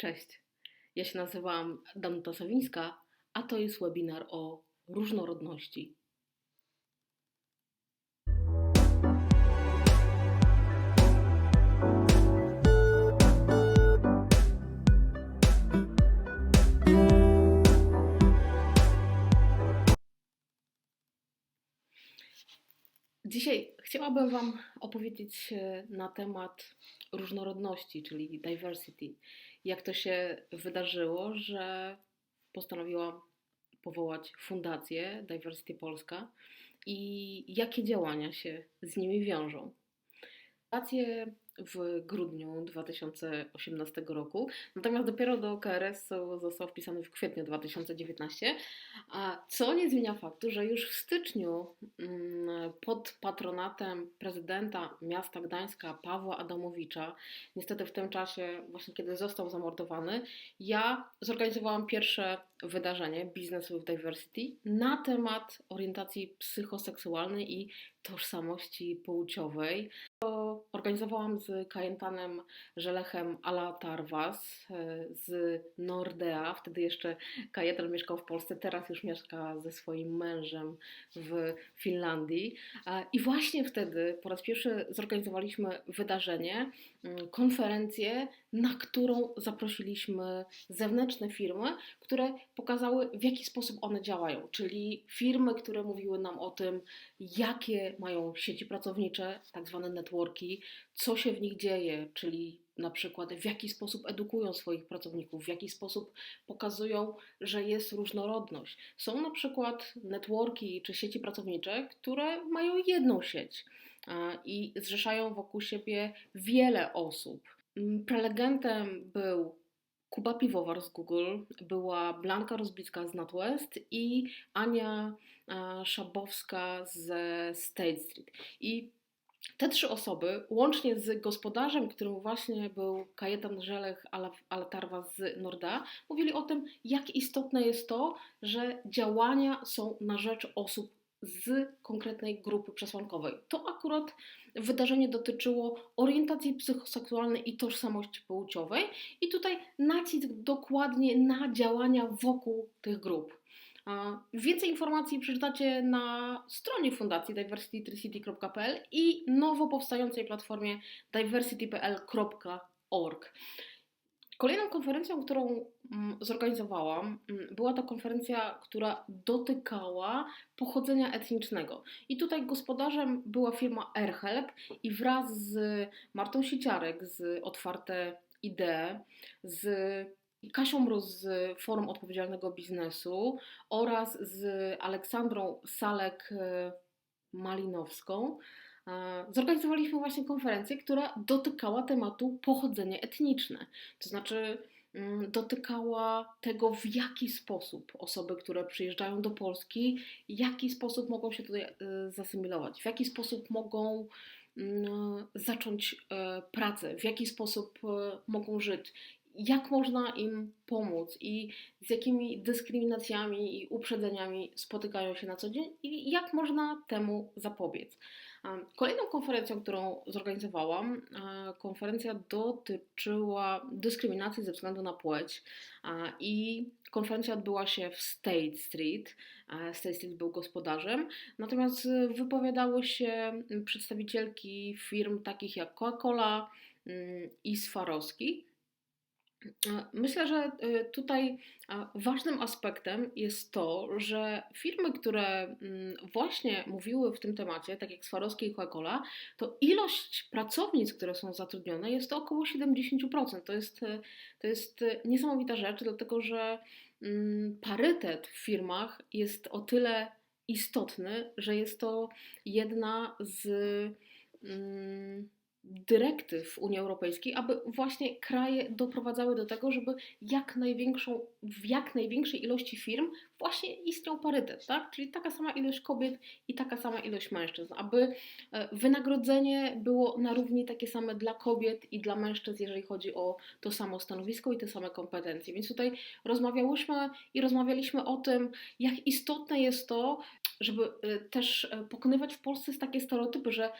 Cześć, ja się nazywam Danuta Sawińska, a to jest webinar o różnorodności. Dzisiaj chciałabym Wam opowiedzieć e, na temat różnorodności, czyli diversity. Jak to się wydarzyło, że postanowiłam powołać fundację Diversity Polska i jakie działania się z nimi wiążą. Fundację w grudniu 2018 roku, natomiast dopiero do KRS został wpisany w kwietniu 2019, a co nie zmienia faktu, że już w styczniu mm, pod patronatem prezydenta miasta Gdańska Pawła Adamowicza, niestety w tym czasie, właśnie kiedy został zamordowany, ja zorganizowałam pierwsze wydarzenie Business with Diversity na temat orientacji psychoseksualnej i tożsamości płciowej. To organizowałam z Kajentanem Żelechem Ala Tarwas e, z Nordea. Wtedy jeszcze Kajetan mieszkał w Polsce, teraz już mieszka ze swoim mężem w Finlandii. I właśnie wtedy po raz pierwszy zorganizowaliśmy wydarzenie, mm, konferencję, na którą zaprosiliśmy zewnętrzne firmy, które pokazały, w jaki sposób one działają, czyli firmy, które mówiły nam o tym, jakie mają sieci pracownicze, tak zwane networki, co się w nich dzieje, czyli na przykład w jaki sposób edukują swoich pracowników, w jaki sposób pokazują, że jest różnorodność. Są na przykład networki czy sieci pracownicze, które mają jedną sieć i zrzeszają wokół siebie wiele osób. Mm, prelegentem był Kuba Piwowar z Google, była Blanka Rozbicka z NatWest i Ania Szabowska ze State Street. I te trzy osoby, łącznie z gospodarzem, którym właśnie był Kajetan Żelech Altarwa z Norda, mówili o tym, jak istotne jest to, że działania są na rzecz osób z konkretnej grupy przesłankowej. To akurat wydarzenie dotyczyło orientacji psychoseksualnej i tożsamości płciowej, i tutaj nacisk dokładnie na działania wokół tych grup. Więcej informacji przeczytacie na stronie fundacji diversitytricity.pl i nowo powstającej platformie diversitypl.org. Kolejną konferencją, którą mm, zorganizowałam, mm, była to konferencja, która dotykała pochodzenia etnicznego. I tutaj gospodarzem była firma AirHelp i wraz z Martą Siciarek z Otwarte Idee, z Kasią Mróz z Forum Odpowiedzialnego Biznesu oraz z Aleksandrą Salek-Malinowską e, zorganizowaliśmy właśnie konferencję, która dotykała tematu pochodzenie etniczne. To znaczy, mm, dotykała tego, w jaki sposób osoby, które przyjeżdżają do Polski, w jaki sposób mogą się tutaj e, zasymilować, w jaki sposób mogą mm, zacząć e, pracę, w jaki sposób mogą żyć, jak można im pomóc i z jakimi dyskryminacjami i uprzedzeniami spotykają się na co dzień i jak można temu zapobiec. Kolejną konferencją, którą zorganizowałam, konferencja dotyczyła dyskryminacji ze względu na płeć i konferencja odbyła się w State Street. State Street był gospodarzem, natomiast wypowiadały się przedstawicielki firm takich jak Coca-Cola mm, i Swarovski. Myślę, że y, tutaj ważnym aspektem jest to, że firmy, które mm, właśnie mówiły w tym temacie, tak jak Swarovski i Coca-Cola, to ilość pracownic, które są zatrudnione jest to około 70%. To jest, to jest niesamowita rzecz, dlatego że mm, parytet w firmach jest o tyle istotny, że jest to jedna z mm, dyrektyw Unii Europejskiej, aby właśnie kraje doprowadzały do tego, żeby jak największą, w jak największej ilości firm właśnie istniał parytet, tak? czyli taka sama ilość kobiet i taka sama ilość mężczyzn, aby e, wynagrodzenie było na równi takie same dla kobiet i dla mężczyzn, jeżeli chodzi o to samo stanowisko i te same kompetencje. Więc tutaj rozmawiałyśmy i rozmawialiśmy o tym, jak istotne jest to, żeby y, też y, pokonywać w Polsce takie stereotypy, że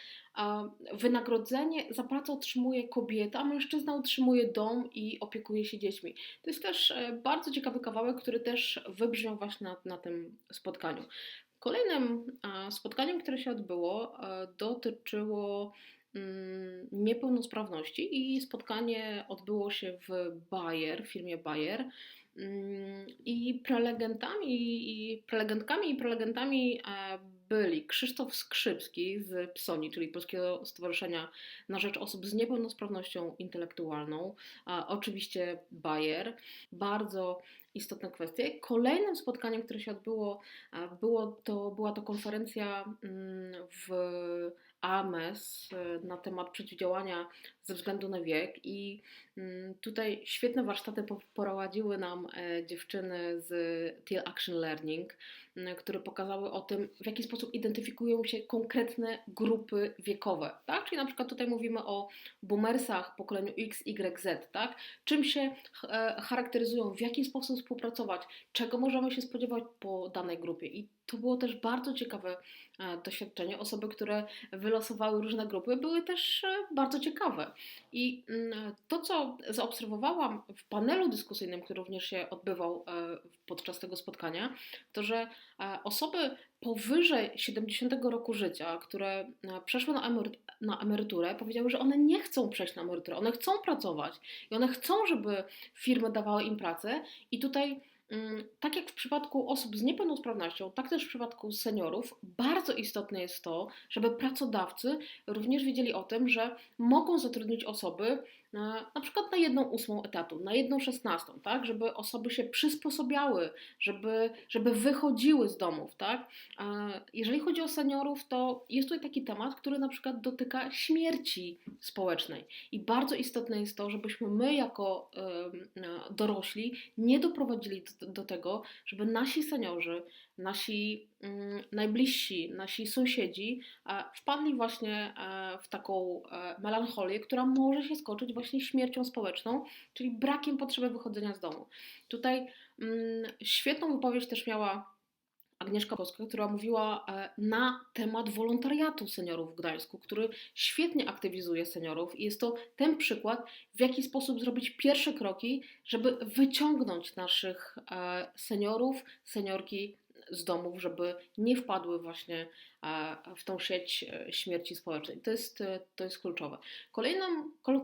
wynagrodzenie za pracę otrzymuje kobieta, a mężczyzna utrzymuje dom i opiekuje się dziećmi. To jest też bardzo ciekawy kawałek, który też wybrzmiał właśnie na, na tym spotkaniu. Kolejnym spotkaniem, które się odbyło, dotyczyło niepełnosprawności i spotkanie odbyło się w Bayer, w firmie Bayer. Mm, I prelegentami, i prelegentkami i prelegentami e, byli Krzysztof Skrzypski z PSONI, czyli Polskiego Stowarzyszenia na Rzecz Osób z Niepełnosprawnością Intelektualną, oczywiście Bayer. Bardzo istotne kwestie. Kolejnym spotkaniem, które się odbyło, było to, była to konferencja mm, w AMES e, na temat przeciwdziałania ze względu na wiek. I mm, tutaj świetne warsztaty poprowadziły nam e, dziewczyny z Teal Action Learning, które pokazały o tym, w jaki sposób identyfikują się konkretne grupy wiekowe, tak? Czyli na przykład tutaj mówimy o boomersach, pokoleniu X, Y, Z, tak? Czym się e, charakteryzują, w jaki sposób współpracować, czego możemy się spodziewać po danej grupie i to było też bardzo ciekawe e, doświadczenie. Osoby, które wylosowały różne grupy, były też e, bardzo ciekawe. I mm, to, co zaobserwowałam w panelu dyskusyjnym, który również się odbywał podczas tego spotkania, to że osoby powyżej 70 roku życia, które przeszły na emeryturę, powiedziały, że one nie chcą przejść na emeryturę, one chcą pracować i one chcą, żeby firmy dawały im pracę. I tutaj Mm, tak jak w przypadku osób z niepełnosprawnością, tak też w przypadku seniorów, bardzo istotne jest to, żeby pracodawcy również wiedzieli o tym, że mogą zatrudnić osoby, na przykład na jedną ósmą etatu, na jedną szesnastą, tak, żeby osoby się przysposobiały, żeby, żeby wychodziły z domów, tak. Jeżeli chodzi o seniorów, to jest tutaj taki temat, który na przykład dotyka śmierci społecznej i bardzo istotne jest to, żebyśmy my jako dorośli nie doprowadzili do, do tego, żeby nasi seniorzy nasi najbliżsi, nasi sąsiedzi e, wpadli właśnie e, w taką e, melancholię, która może się skończyć właśnie śmiercią społeczną, czyli brakiem potrzeby wychodzenia z domu. Tutaj mm, świetną wypowiedź też miała Agnieszka Polska, która mówiła na temat wolontariatu seniorów w Gdańsku, który świetnie aktywizuje seniorów i jest to ten przykład, w jaki sposób zrobić pierwsze kroki, żeby wyciągnąć naszych seniorów, seniorki z domów, żeby nie wpadły właśnie e, w tą sieć e, śmierci społecznej. To jest, e, to jest kluczowe. Kolejną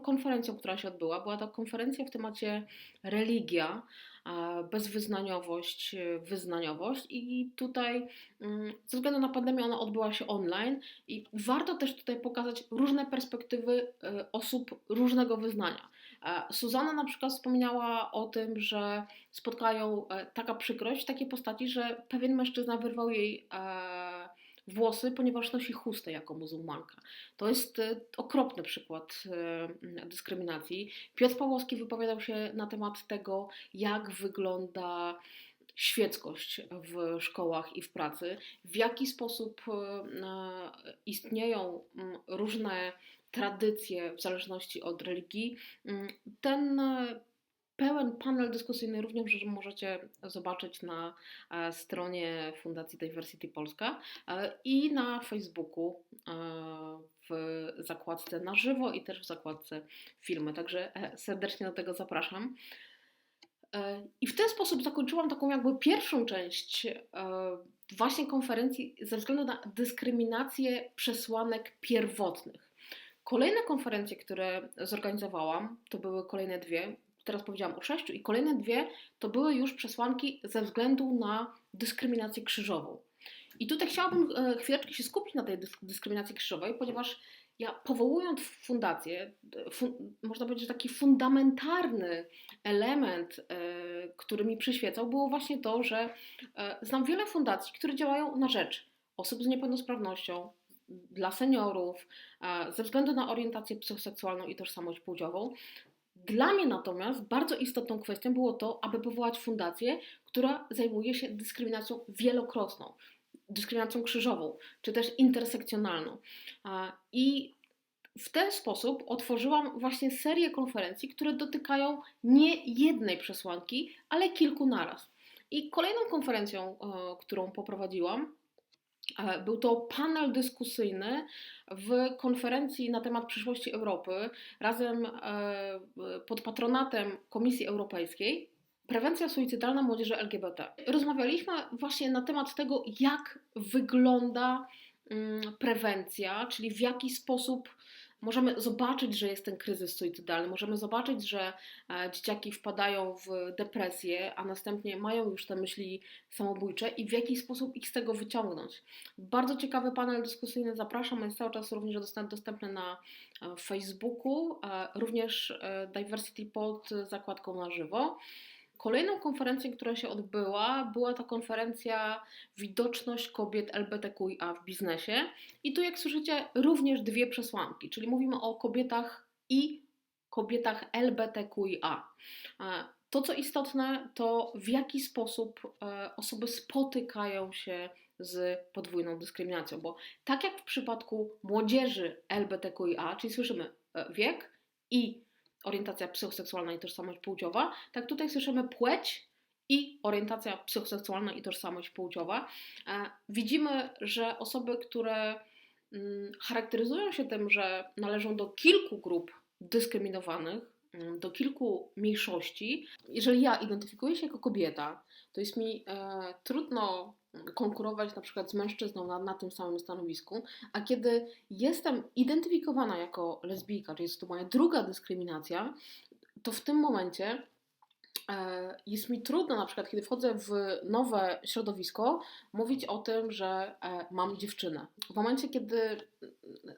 konferencją, która się odbyła, była to konferencja w temacie religia, bezwyznaniowość, wyznaniowość i tutaj mm, ze względu na pandemię ona odbyła się online i warto też tutaj pokazać różne perspektywy osób różnego wyznania. Suzana na przykład wspomniała o tym, że spotkają e, taka przykrość w takiej postaci, że pewien mężczyzna wyrwał jej e, włosy, ponieważ nosi chustę jako muzułmanka. To jest e, okropny przykład dyskryminacji. Piotr Pawłowski wypowiadał się na temat tego, jak wygląda świeckość w szkołach i w pracy, w jaki sposób istnieją różne tradycje w zależności od religii. Mm, ten e, pełen panel dyskusyjny również możecie zobaczyć na e, stronie Fundacji Diversity Polska e, i na Facebooku w zakładce na żywo i też w zakładce filmy. Także serdecznie do tego zapraszam. I w ten sposób zakończyłam taką jakby pierwszą część właśnie konferencji ze względu na dyskryminację przesłanek pierwotnych. Kolejne konferencje, które zorganizowałam, to były kolejne dwie. Teraz powiedziałam o sześciu, i kolejne dwie to były już przesłanki ze względu na dyskryminację krzyżową. I tutaj chciałabym e, chwileczkę się skupić na tej dyskryminacji krzyżowej, ponieważ ja powołując fundację, fun, można powiedzieć, że taki fundamentalny element, e, który mi przyświecał, było właśnie to, że e, znam wiele fundacji, które działają na rzecz osób z niepełnosprawnością, dla seniorów, ze względu na orientację psychoseksualną i tożsamość płciową. Dla mnie natomiast bardzo istotną kwestią było to, aby powołać fundację, która zajmuje się dyskryminacją wielokrotną, dyskryminacją krzyżową, czy też intersekcjonalną. I w ten sposób otworzyłam właśnie serię konferencji, które dotykają nie jednej przesłanki, ale kilku naraz. I kolejną konferencją, którą poprowadziłam, E, Był to panel dyskusyjny w konferencji na temat przyszłości Europy razem e, pod patronatem Komisji Europejskiej. Prewencja suicydalna młodzieży LGBT. Rozmawialiśmy właśnie na temat tego, jak wygląda mm, prewencja, czyli w jaki sposób możemy zobaczyć, że jest ten kryzys suicydalny, możemy zobaczyć, że e, dzieciaki wpadają w depresję, a następnie mają już te myśli samobójcze i w jaki sposób ich z tego wyciągnąć. Bardzo ciekawy panel dyskusyjny, zapraszam, jest cały czas również dostęp- dostępny na e, Facebooku, e, również Diversity pod zakładką na żywo. Kolejną konferencją, która się odbyła, była to konferencja Widoczność kobiet LGBTQIA w biznesie. I tu, jak słyszycie, również dwie przesłanki, czyli mówimy o kobietach i kobietach LGBTQIA. E, To, co istotne, to w jaki sposób e, osoby spotykają się z podwójną dyskryminacją, bo tak jak w przypadku młodzieży LGBTQIA, czyli słyszymy e, wiek i orientacja psychoseksualna i tożsamość płciowa, tak tutaj słyszymy płeć i orientacja psychoseksualna i tożsamość płciowa. E, Widzimy, że osoby, które mm, charakteryzują się tym, że należą do kilku grup dyskryminowanych, do kilku mniejszości, jeżeli ja identyfikuję się jako kobieta, to jest mi e, trudno konkurować na przykład z mężczyzną na, na tym samym stanowisku, a kiedy jestem identyfikowana jako lesbijka, czyli jest to moja druga dyskryminacja, to w tym momencie jest mi trudno, na przykład, kiedy wchodzę w nowe środowisko, mówić o tym, że e, mam dziewczynę. W momencie, kiedy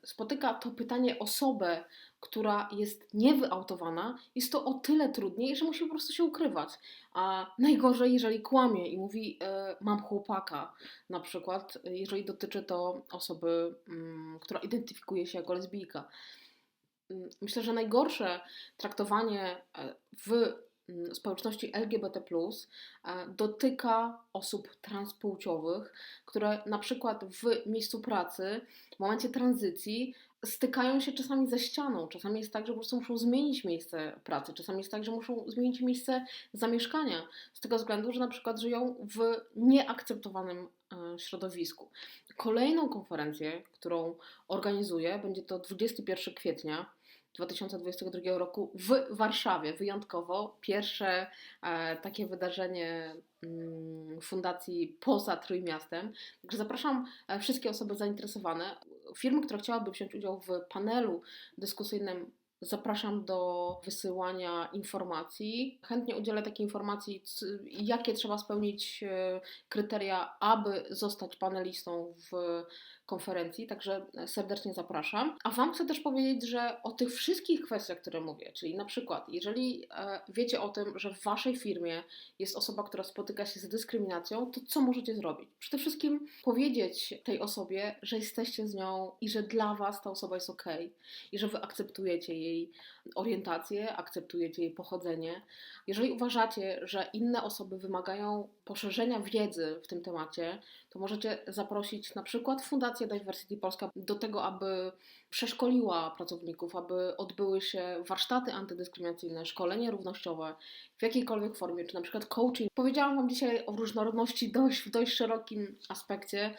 spotyka to pytanie osobę, która jest niewyautowana, jest to o tyle trudniej, że musi po prostu się ukrywać. A najgorzej, jeżeli kłamie i mówi, e, mam chłopaka, na przykład, jeżeli dotyczy to osoby, mm, która identyfikuje się jako lesbijka. Mm, Myślę, że najgorsze traktowanie e, w społeczności LGBT e, dotyka osób transpłciowych, które na przykład w miejscu pracy, w momencie tranzycji stykają się czasami ze ścianą. Czasami jest tak, że po prostu muszą zmienić miejsce pracy, czasami jest tak, że muszą zmienić miejsce zamieszkania z tego względu, że na przykład żyją w nieakceptowanym e, środowisku. Kolejną konferencję, którą organizuję, będzie to 21 kwietnia 2022 roku w Warszawie. Wyjątkowo pierwsze e, takie wydarzenie mm, fundacji poza Trójmiastem. Także zapraszam e, wszystkie osoby zainteresowane. Firmy, która chciałaby wziąć udział w panelu dyskusyjnym Zapraszam do wysyłania informacji. Chętnie udzielę takiej informacji, jakie trzeba spełnić e, kryteria, aby zostać panelistą w konferencji, także serdecznie zapraszam. A Wam chcę też powiedzieć, że o tych wszystkich kwestiach, które mówię, czyli na przykład, jeżeli e, wiecie o tym, że w Waszej firmie jest osoba, która spotyka się z dyskryminacją, to co możecie zrobić? Przede wszystkim powiedzieć tej osobie, że jesteście z nią i że dla Was ta osoba jest ok i że Wy akceptujecie jej orientację, akceptujecie jej pochodzenie. Jeżeli uważacie, że inne osoby wymagają poszerzenia wiedzy w tym temacie, to możecie zaprosić na przykład Fundację Diversity Polska do tego, aby przeszkoliła pracowników, aby odbyły się warsztaty antydyskryminacyjne, szkolenie równościowe w jakiejkolwiek formie, czy na przykład coaching. Powiedziałam Wam dzisiaj o różnorodności dość, w dość szerokim aspekcie.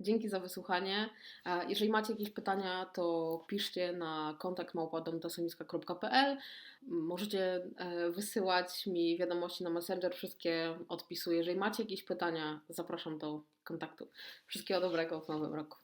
Dzięki za wysłuchanie. E, Jeżeli macie jakieś pytania, to piszcie na kontakt małpa.domtasoniska.pl. Możecie e, wysyłać mi wiadomości na Messenger, wszystkie odpisuję. Jeżeli macie jakieś pytania, zapraszam do kontaktu. Wszystkiego dobrego w nowym roku.